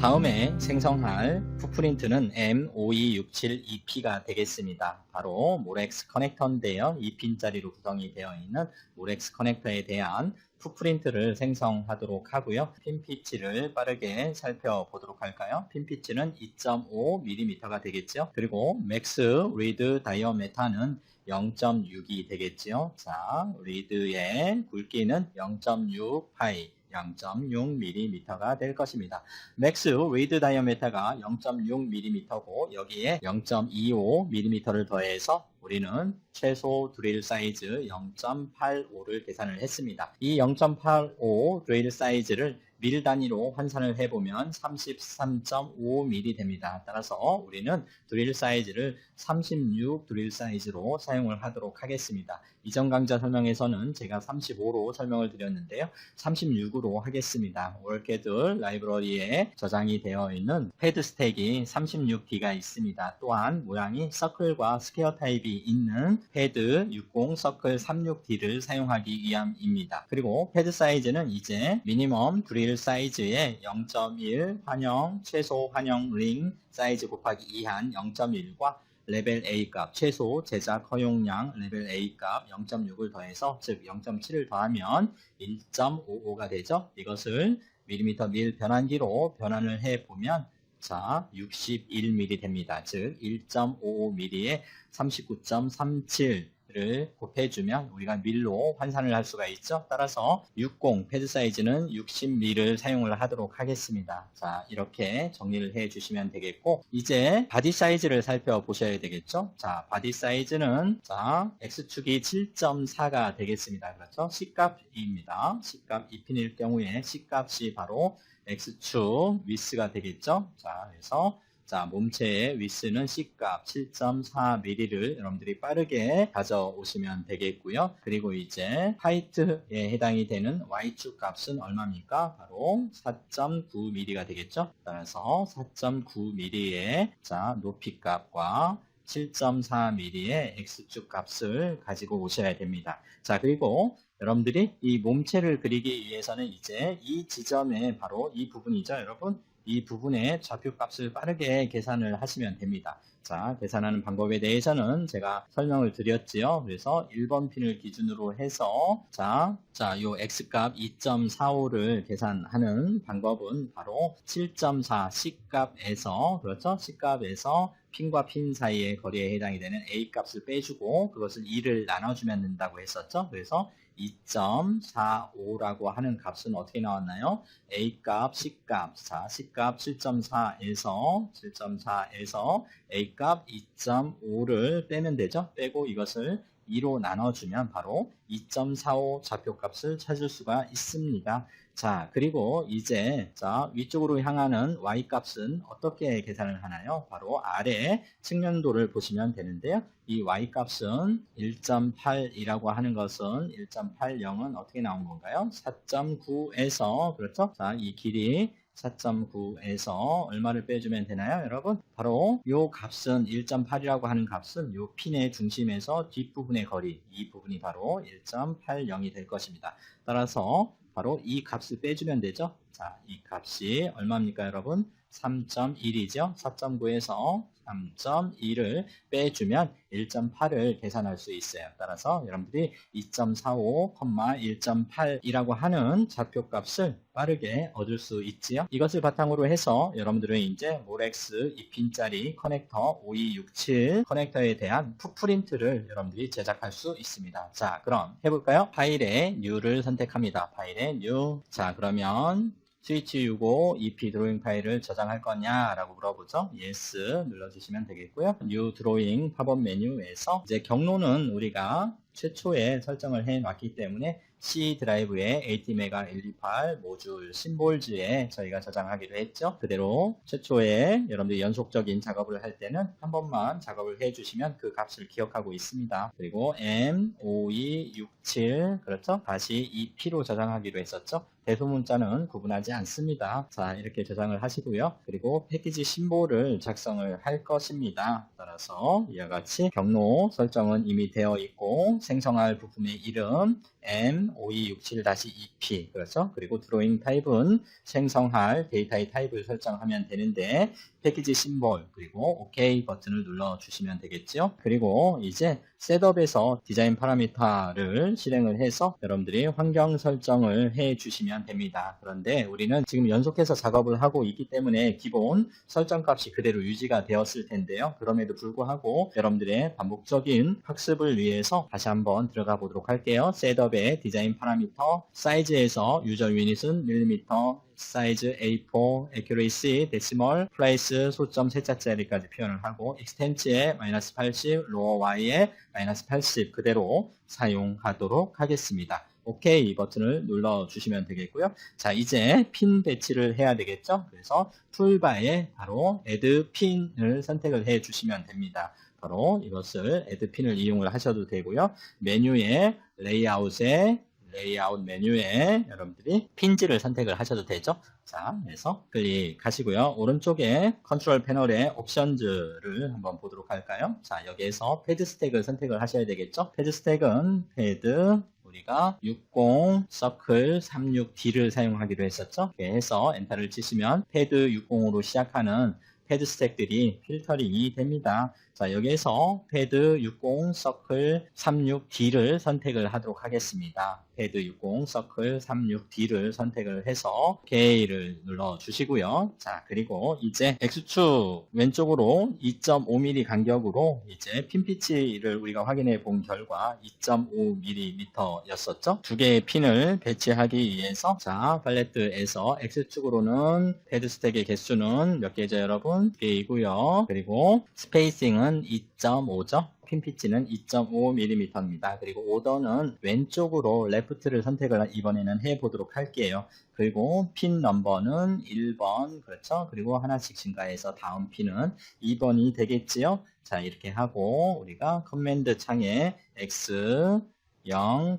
다음에 생성할 풋프린트는 M5267EP 가 되겠습니다. 바로 모렉스 커넥터인데요. 2핀짜리로 구성이 되어 있는 모렉스 커넥터에 대한 풋프린트를 생성하도록 하고요. 핀 피치를 빠르게 살펴보도록 할까요? 핀 피치는 2.5mm가 되겠죠. 그리고 맥스 리드 다이어메타는 0.6이 되겠죠. 자, 리드의 굵기는 0.6 파이 0.6mm가 될 것입니다. 맥스 리드 다이어메타가 0.6mm고 여기에 0.25mm를 더해서 우리는 최소 드릴 사이즈 0.85를 계산을 했습니다. 이 0.85 드릴 사이즈를 밀 단위로 환산을 해보면 33.5mm 됩니다. 따라서 우리는 드릴 사이즈를 36 드릴 사이즈로 사용을 하도록 하겠습니다. 이전 강좌 설명에서는 제가 35로 설명을 드렸는데요. 36으로 하겠습니다. 월캐들 라이브러리에 저장이 되어 있는 패드 스택이 36D가 있습니다. 또한 모양이 서클과 스퀘어 타입이 있는 패드 60 서클 36D를 사용하기 위함입니다. 그리고 패드 사이즈는 이제 미니멈 드릴 사이즈의 0.1 환영, 최소 환영 링 사이즈 곱하기 2한 0.1과 레벨 A 값, 최소 제작 허용량 레벨 A 값 0.6을 더해서 즉 0.7을 더하면 1.55가 되죠. 이것을 밀리미터 밀 변환기로 변환을 해 보면 자 61mm 됩니다. 즉 1.55mm에 39.37를 곱해주면 우리가 밀로 환산을 할 수가 있죠. 따라서 60 패드 사이즈는 60mm를 사용을 하도록 하겠습니다. 자 이렇게 정리를 해 주시면 되겠고 이제 바디 사이즈를 살펴보셔야 되겠죠. 자 바디 사이즈는 자 x축이 7.4가 되겠습니다. 그렇죠? C값입니다. C값 2핀일 경우에 C값이 바로 x축 위스가 되겠죠. 자 그래서 자, 몸체의 위스는 C값 7.4mm를 여러분들이 빠르게 가져오시면 되겠고요. 그리고 이제 하이트에 해당이 되는 Y축 값은 얼마입니까? 바로 4.9mm가 되겠죠. 따라서 4.9mm의 자, 높이 값과 7.4mm의 X축 값을 가지고 오셔야 됩니다. 자, 그리고 여러분들이 이 몸체를 그리기 위해서는 이제 이 지점에 바로 이 부분이죠, 여러분. 이 부분의 좌표값을 빠르게 계산을 하시면 됩니다. 자, 계산하는 방법에 대해서는 제가 설명을 드렸지요. 그래서 1번 핀을 기준으로 해서 자, 자, 요 x값 2.45를 계산하는 방법은 바로 7.4 C값에서 그렇죠? C값에서 핀과 핀 사이의 거리에 해당이 되는 A 값을 빼주고 그것을 2를 나눠주면 된다고 했었죠. 그래서 2.45라고 하는 값은 어떻게 나왔나요? A 값, C 값, 자, C 값 7.4에서 7.4에서 A 값 2.5를 빼면 되죠. 빼고 이것을 2로 나눠주면 바로 2.45 좌표값을 찾을 수가 있습니다. 자, 그리고 이제 자 위쪽으로 향하는 y 값은 어떻게 계산을 하나요? 바로 아래 측면도를 보시면 되는데요. 이 y 값은 1.8이라고 하는 것은 1.80은 어떻게 나온 건가요? 4.9에서 그렇죠? 자, 이 길이 4.9에서 얼마를 빼주면 되나요, 여러분? 바로 이 값은 1.8이라고 하는 값은 이 핀의 중심에서 뒷부분의 거리, 이 부분이 바로 1.80이 될 것입니다. 따라서 바로 이 값을 빼주면 되죠. 자, 이 값이 얼마입니까, 여러분? 3.1이죠. 4.9에서 3.2를 빼주면 1.8을 계산할 수 있어요. 따라서 여러분들이 2.45, 1.8이라고 하는 좌표값을 빠르게 얻을 수 있지요. 이것을 바탕으로 해서 여러분들은 이제 모렉스 2핀짜리 커넥터 5267 커넥터에 대한 풋프린트를 여러분들이 제작할 수 있습니다. 자, 그럼 해볼까요? 파일에 New를 선택합니다. 파일에 New. 자, 그러면 스위치 65 EP 드로잉 파일을 저장할 거냐라고 물어보죠. Yes 눌러주시면 되겠고요. New 드로잉 팝업 메뉴에서 이제 경로는 우리가 최초에 설정을 해 놨기 때문에 C 드라이브에 AT메가 128 모듈 심볼즈에 저희가 저장하기로 했죠. 그대로 최초에 여러분들이 연속적인 작업을 할 때는 한 번만 작업을 해 주시면 그 값을 기억하고 있습니다. 그리고 M5267 그렇죠? 다시 EP로 저장하기로 했었죠. 대소 문자는 구분하지 않습니다. 자, 이렇게 저장을 하시고요. 그리고 패키지 심볼을 작성을 할 것입니다. 따라서 이와 같이 경로 설정은 이미 되어 있고 생성할 부품의 이름 M5267-EP 그렇죠? 그리고 드로잉 타입은 생성할 데이터의 타입을 설정하면 되는데 패키지 심볼 그리고 OK 버튼을 눌러 주시면 되겠죠. 그리고 이제 셋업에서 디자인 파라미터를 실행을 해서 여러분들이 환경 설정을 해 주시면 됩니다. 그런데 우리는 지금 연속해서 작업을 하고 있기 때문에 기본 설정 값이 그대로 유지가 되었을 텐데요. 그럼에도 불구하고 여러분들의 반복적인 학습을 위해서 다시 한번 들어가 보도록 할게요. 셋업의 디자인 파라미터 사이즈에서 유저 유닛은 밀리미터 사이즈 A4, accuracy, decimal, price, 소점 세 자짜리까지 표현을 하고 extent에 마이너스 80, lower y에 마이너스 80 그대로 사용하도록 하겠습니다. OK 버튼을 눌러 주시면 되겠고요. 자, 이제 핀 배치를 해야 되겠죠? 그래서 툴바에 바로 add 핀을 선택을 해 주시면 됩니다. 바로 이것을 add 핀을 이용을 하셔도 되고요. 메뉴에 레이아웃에 레이아웃 메뉴에 여러분들이 핀지를 선택을 하셔도 되죠. 자, 그래서 클릭하시고요. 오른쪽에 컨트롤 패널에 옵션즈를 한번 보도록 할까요? 자, 여기에서 패드 스택을 선택을 하셔야 되겠죠. 패드 스택은 패드 우리가 60 서클 36D를 사용하기로 했었죠. 이렇게 해서 엔터를 치시면 패드 60으로 시작하는 패드 스택들이 필터링이 됩니다. 자, 여기에서 패드 60 서클 36D를 선택을 하도록 하겠습니다. 패드 60 서클 36D를 선택을 해서 OK를 눌러 주시고요. 자, 그리고 이제 X축 왼쪽으로 2.5mm 간격으로 이제 핀 피치를 우리가 확인해 본 결과 2.5mm 였었죠. 두 개의 핀을 배치하기 위해서 자, 팔레트에서 X축으로는 패드 스택의 개수는 몇 개죠, 여러분? 2개이고요. 그리고 스페이싱은 2.5죠. 핀 피치는 2.5mm입니다. 그리고 오더는 왼쪽으로 레프트를 선택을 이번에는 해보도록 할게요. 그리고 핀 넘버는 1번, 그렇죠? 그리고 하나씩 증가해서 다음 핀은 2번이 되겠지요? 자, 이렇게 하고 우리가 커맨드 창에 X 0,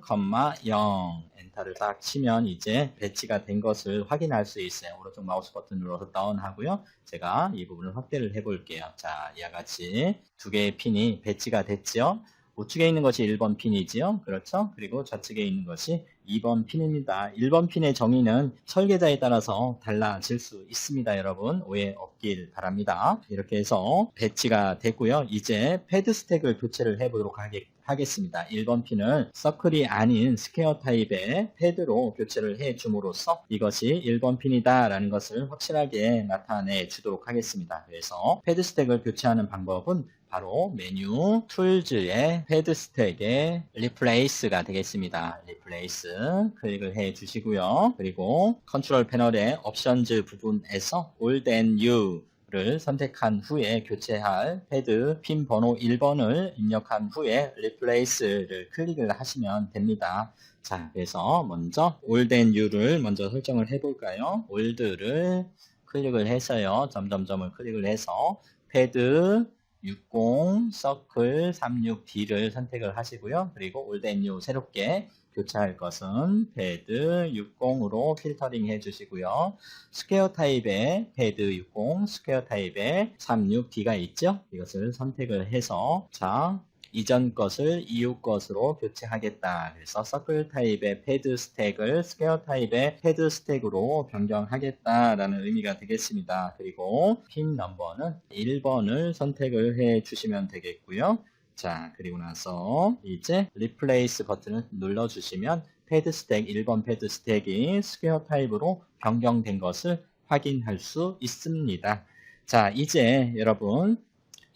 0 엔터를 딱 치면 이제 배치가 된 것을 확인할 수 있어요. 오른쪽 마우스 버튼 눌러서 다운하고요. 제가 이 부분을 확대를 해 볼게요. 자, 이와 같이 두 개의 핀이 배치가 됐죠. 우측에 있는 것이 1번 핀이지요. 그렇죠? 그리고 좌측에 있는 것이 2번 핀입니다. 1번 핀의 정의는 설계자에 따라서 달라질 수 있습니다. 여러분 오해 없길 바랍니다. 이렇게 해서 배치가 됐고요. 이제 패드 스택을 교체를 해보도록 하겠습니다. 하겠습니다. 1번 핀을 서클이 아닌 스퀘어 타입의 패드로 교체를 해 줌으로써 이것이 1번 핀이다 라는 것을 확실하게 나타내 주도록 하겠습니다. 그래서 패드 스택을 교체하는 방법은 바로 메뉴 툴즈의 패드 스택의 리플레이스가 되겠습니다. 리플레이스 클릭을 해 주시고요. 그리고 컨트롤 패널의 옵션즈 부분에서 old and new 를 선택한 후에 교체할 패드 핀 번호 1번을 입력한 후에 replace를 클릭을 하시면 됩니다. 자, 그래서 먼저 old and new를 먼저 설정을 해 볼까요? old를 클릭을 해서요. 점점점을 클릭을 해서 패드 60 서클 36D를 선택을 하시고요. 그리고 old and new 새롭게 교체할 것은 패드 60으로 필터링 해주시고요. 스퀘어 타입의 패드 60, 스퀘어 타입의 36D가 있죠? 이것을 선택을 해서 자 이전 것을 이후 것으로 교체하겠다. 그래서 서클 타입의 패드 스택을 스퀘어 타입의 패드 스택으로 변경하겠다라는 의미가 되겠습니다. 그리고 핀 넘버는 1번을 선택을 해 주시면 되겠고요. 자, 그리고 나서 이제 리플레이스 버튼을 눌러주시면 패드 스택, 1번 패드 스택이 스퀘어 타입으로 변경된 것을 확인할 수 있습니다. 자, 이제 여러분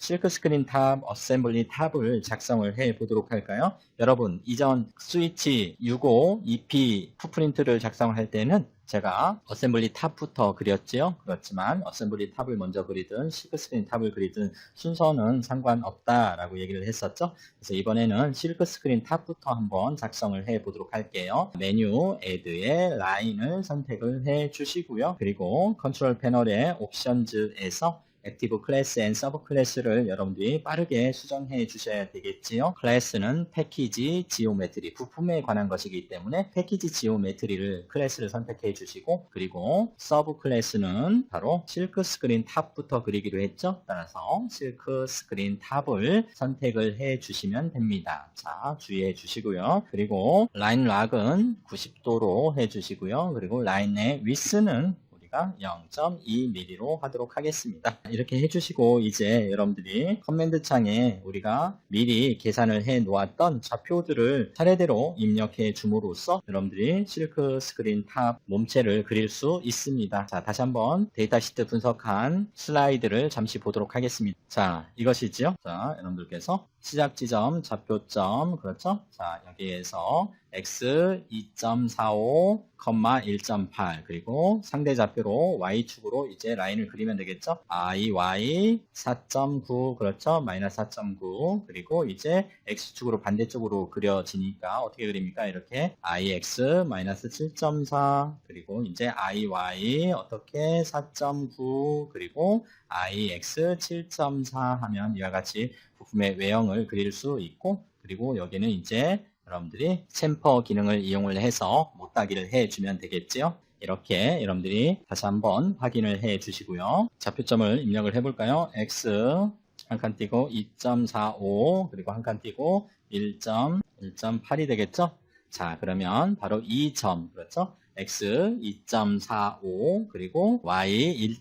실크 스크린 탑, 어셈블리 탑을 작성을 해 보도록 할까요? 여러분, 이전 스위치 65 EP 푸프린트를 작성을 할 때는 제가 어셈블리 탑부터 그렸지요. 그렇지만 어셈블리 탑을 먼저 그리든 실크 스크린 탑을 그리든 순서는 상관없다라고 얘기를 했었죠. 그래서 이번에는 실크 스크린 탑부터 한번 작성을 해 보도록 할게요. 메뉴 add의 라인을 선택을 해 주시고요. 그리고 컨트롤 패널의 옵션즈에서 액티브 클래스 앤 서브 클래스를 여러분들이 빠르게 수정해 주셔야 되겠지요. 클래스는 패키지 지오메트리 부품에 관한 것이기 때문에 패키지 지오메트리를 클래스를 선택해 주시고 그리고 서브 클래스는 바로 실크 스크린 탑부터 그리기로 했죠. 따라서 실크 스크린 탑을 선택을 해 주시면 됩니다. 자, 주의해 주시고요. 그리고 라인 락은 90도로 해 주시고요. 그리고 라인의 위스는 우리가 0.2mm로 하도록 하겠습니다. 이렇게 해주시고 이제 여러분들이 커맨드 창에 우리가 미리 계산을 해 놓았던 좌표들을 차례대로 입력해 줌으로써 여러분들이 실크 스크린 탑 몸체를 그릴 수 있습니다. 자, 다시 한번 데이터 시트 분석한 슬라이드를 잠시 보도록 하겠습니다. 자, 이것이죠. 자, 여러분들께서 시작 지점, 좌표점, 그렇죠? 자, 여기에서 x 2.45, 1.8 그리고 상대 좌표로 y축으로 이제 라인을 그리면 되겠죠? i, y 4.9 그렇죠? 마이너스 4.9 그리고 이제 x축으로 반대쪽으로 그려지니까 어떻게 그립니까? 이렇게 ix 마이너스 7.4 그리고 이제 i, y 어떻게 4.9 그리고 ix 7.4 하면 이와 같이 부품의 외형을 그릴 수 있고 그리고 여기는 이제 여러분들이 챔퍼 기능을 이용을 해서 못따기를 해주면 되겠지요. 이렇게 여러분들이 다시 한번 확인을 해 주시고요. 좌표점을 입력을 해볼까요? x 한 칸 띄고 2.45 그리고 한 칸 띄고 1.1.8이 되겠죠? 자 그러면 바로 이 점 그렇죠? x 2.45 그리고 y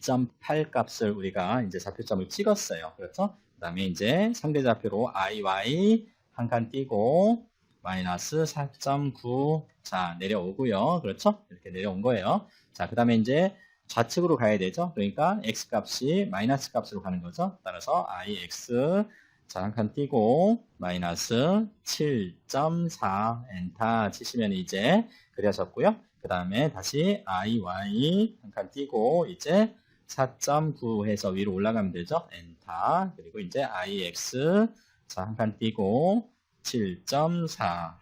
1.8 값을 우리가 이제 좌표점을 찍었어요. 그렇죠? 그 다음에 이제 상대 좌표로 i, y 한 칸 띄고 마이너스 4.9 자 내려오고요. 그렇죠? 이렇게 내려온 거예요. 자 그 다음에 이제 좌측으로 가야 되죠. 그러니까 x 값이 마이너스 값으로 가는 거죠. 따라서 ix 자, 한 칸 띄고 마이너스 7.4 엔터 치시면 이제 그려졌고요. 그 다음에 다시 iy 한 칸 띄고 이제 4.9 해서 위로 올라가면 되죠. 엔터 그리고 이제 ix 자, 한칸 띄고 7.4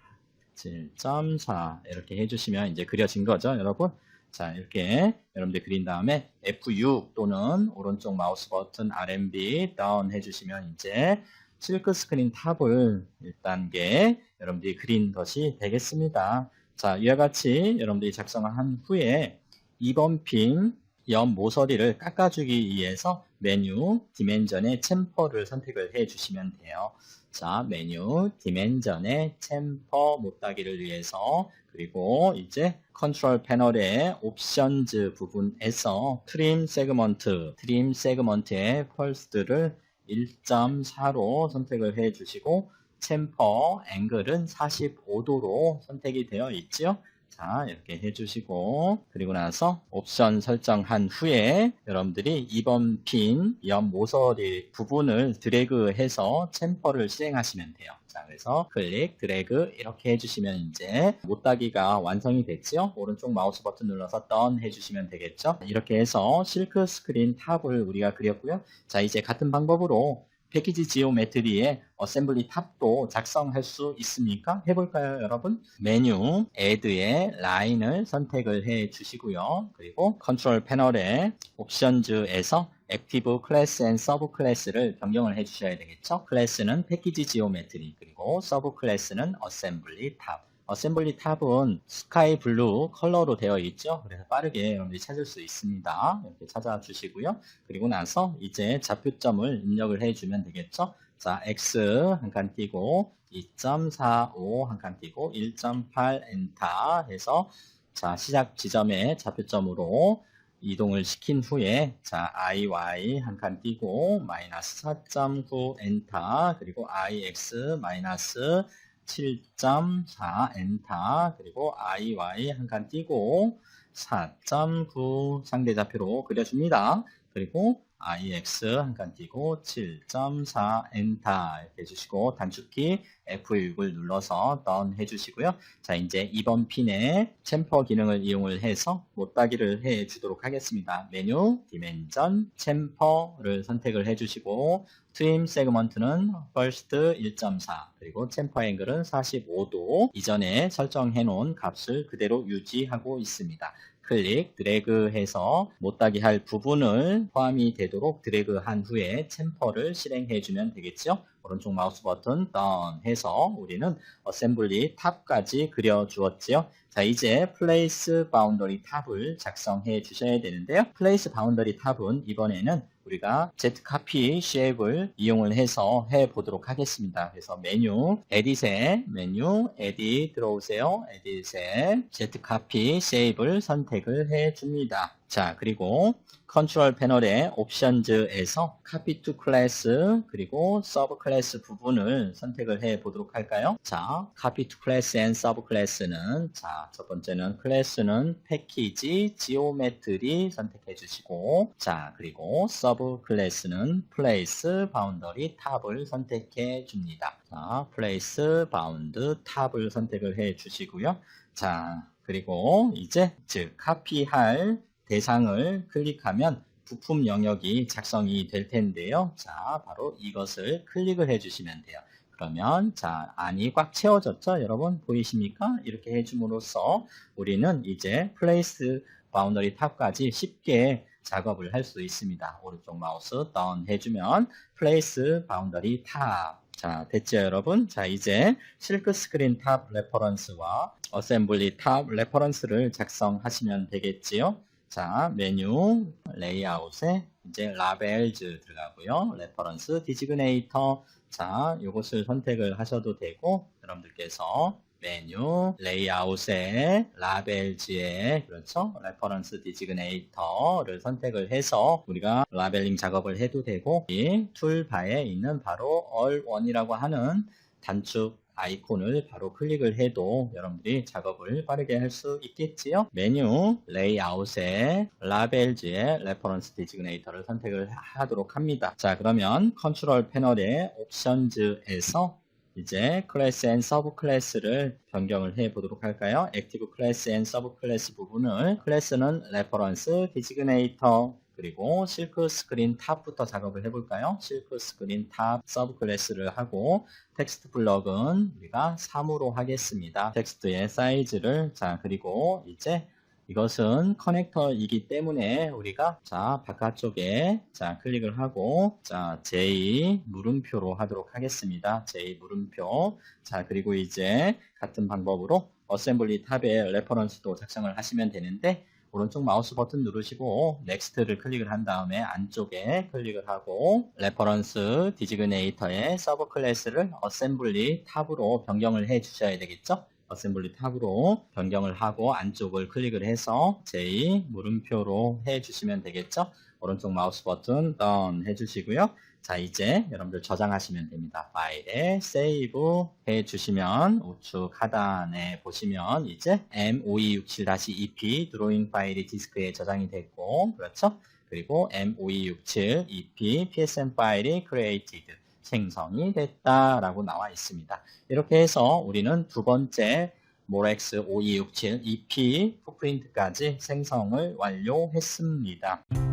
7.4 이렇게 해주시면 이제 그려진 거죠, 여러분. 자, 이렇게 여러분들 그린 다음에 F6 또는 오른쪽 마우스 버튼 RMB 다운 해주시면 이제 실크 스크린 탑을 1단계 여러분들이 그린 것이 되겠습니다. 자, 이와 같이 여러분들이 작성한 후에 2번 핀 옆 모서리를 깎아주기 위해서 메뉴 디멘전의 챔퍼를 선택을 해 주시면 돼요. 자, 메뉴 디멘전의 챔퍼 못따기를 위해서 그리고 이제 컨트롤 패널의 옵션즈 부분에서 트림 세그먼트, 트림 세그먼트의 펄스를 1.4로 선택을 해 주시고 챔퍼 앵글은 45도로 선택이 되어 있지요. 자, 이렇게 해주시고, 그리고 나서 옵션 설정한 후에 여러분들이 2번 핀 옆 모서리 부분을 드래그해서 챔퍼를 실행하시면 돼요. 자, 그래서 클릭, 드래그 이렇게 해주시면 이제 못따기가 완성이 됐죠. 오른쪽 마우스 버튼 눌러서 던 해주시면 되겠죠. 이렇게 해서 실크 스크린 탑을 우리가 그렸고요. 자, 이제 같은 방법으로 패키지 지오메트리의 어셈블리 탑도 작성할 수 있습니까? 해볼까요, 여러분? 메뉴 Add의 라인을 선택을 해 주시고요. 그리고 컨트롤 패널의 옵션즈에서 액티브 클래스 앤 서브 클래스를 변경을 해 주셔야 되겠죠? 클래스는 패키지 지오메트리 그리고 서브 클래스는 어셈블리 탑. 어셈블리 탑은 스카이 블루 컬러로 되어 있죠. 그래서 빠르게 여러분들이 찾을 수 있습니다. 이렇게 찾아주시고요. 그리고 나서 이제 좌표점을 입력을 해주면 되겠죠. 자, X 한 칸 띄고 2.45 한 칸 띄고 1.8 엔터 해서 자, 시작 지점에 좌표점으로 이동을 시킨 후에 자 IY 한 칸 띄고 마이너스 4.9 엔터 그리고 IX 마이너스 7.4 엔터 그리고 IY 한 칸 띄고 4.9 상대 좌표로 그려줍니다. 그리고 IX 한칸 띄고 7.4 엔터 이렇게 해주시고 단축키 F6을 눌러서 던 해주시고요. 자 이제 2번 핀에 챔퍼 기능을 이용을 해서 못따기를 해주도록 하겠습니다. 메뉴 디멘전 챔퍼를 선택을 해주시고 트림 세그먼트는 first 1.4 그리고 챔퍼 앵글은 45도 이전에 설정해 놓은 값을 그대로 유지하고 있습니다. 클릭, 드래그해서 못하게 할 부분을 포함이 되도록 드래그한 후에 챔퍼를 실행해주면 되겠죠. 오른쪽 마우스 버튼 다운 해서 우리는 어셈블리 탑까지 그려주었지요. 자, 이제 플레이스 바운더리 탑을 작성해 주셔야 되는데요. 플레이스 바운더리 탑은 이번에는 우리가 Z 카피 쉐입을 이용을 해서 해 보도록 하겠습니다. 그래서 메뉴 에딧에 메뉴 에딧 들어오세요. 에딧에 Z 카피 쉐입을 선택을 해 줍니다. 자, 그리고 컨트롤 패널의 옵션즈에서 카피 투 클래스 그리고 서브 클래스 부분을 선택을 해 보도록 할까요? 자, 카피 투 클래스 앤 서브 클래스는 자, 첫 번째는 클래스는 패키지 지오메트리 선택해 주시고 자, 그리고 서브 클래스는 플레이스 바운더리 탑을 선택해 줍니다. 자, 플레이스 바운드 탑을 선택을 해 주시고요. 자, 그리고 이제 즉 카피할 대상을 클릭하면 부품 영역이 작성이 될 텐데요. 자, 바로 이것을 클릭을 해 주시면 돼요. 그러면 자 안이 꽉 채워졌죠 여러분 보이십니까 이렇게 해줌으로써 우리는 이제 플레이스 바운더리 탑까지 쉽게 작업을 할 수 있습니다 오른쪽 마우스 다운 해주면 플레이스 바운더리 탑 자, 됐죠, 여러분? 자, 이제 실크 스크린 탑 레퍼런스와 어셈블리 탑 레퍼런스를 작성하시면 되겠지요. 자, 메뉴 레이아웃에 이제 라벨즈 들어가고요. 레퍼런스 디지그네이터. 자, 이것을 선택을 하셔도 되고 여러분들께서 메뉴 레이아웃에 라벨즈에 그렇죠 레퍼런스 디지그네이터를 선택을 해서 우리가 라벨링 작업을 해도 되고 이 툴바에 있는 바로 all1이라고 하는 단축 아이콘을 바로 클릭을 해도 여러분들이 작업을 빠르게 할 수 있겠지요. 메뉴 레이아웃에 라벨즈의 레퍼런스 디지그네이터를 선택을 하도록 합니다. 자 그러면 컨트롤 패널의 옵션즈에서 이제 클래스 앤 서브 클래스를 변경을 해 보도록 할까요? 액티브 클래스 앤 서브 클래스 부분을 클래스는 레퍼런스 디지그네이터 그리고 실크 스크린 탑부터 작업을 해볼까요? 실크 스크린 탑 서브 클래스를 하고 텍스트 블럭은 우리가 3으로 하겠습니다. 텍스트의 사이즈를 자 그리고 이제 이것은 커넥터이기 때문에 우리가 자 바깥쪽에 자 클릭을 하고 자 J 물음표로 하도록 하겠습니다. J 물음표 자 그리고 이제 같은 방법으로 어셈블리 탑의 레퍼런스도 작성을 하시면 되는데 오른쪽 마우스 버튼 누르시고 넥스트를 클릭을 한 다음에 안쪽에 클릭을 하고 레퍼런스 디지그네이터의 서브 클래스를 어셈블리 탑으로 변경을 해 주셔야 되겠죠? 어셈블리 탑으로 변경을 하고 안쪽을 클릭을 해서 J 물음표로 해 주시면 되겠죠? 오른쪽 마우스 버튼 다운 해 주시고요. 자 이제 여러분들 저장하시면 됩니다. 파일에 세이브 해 주시면 우측 하단에 보시면 이제 M5267-EP 드로잉 파일이 디스크에 저장이 됐고 그렇죠? 그리고 M5267 EP PSM 파일이 created 생성이 됐다라고 나와 있습니다. 이렇게 해서 우리는 두 번째 모렉스 5267 EP 풋프린트까지 생성을 완료했습니다.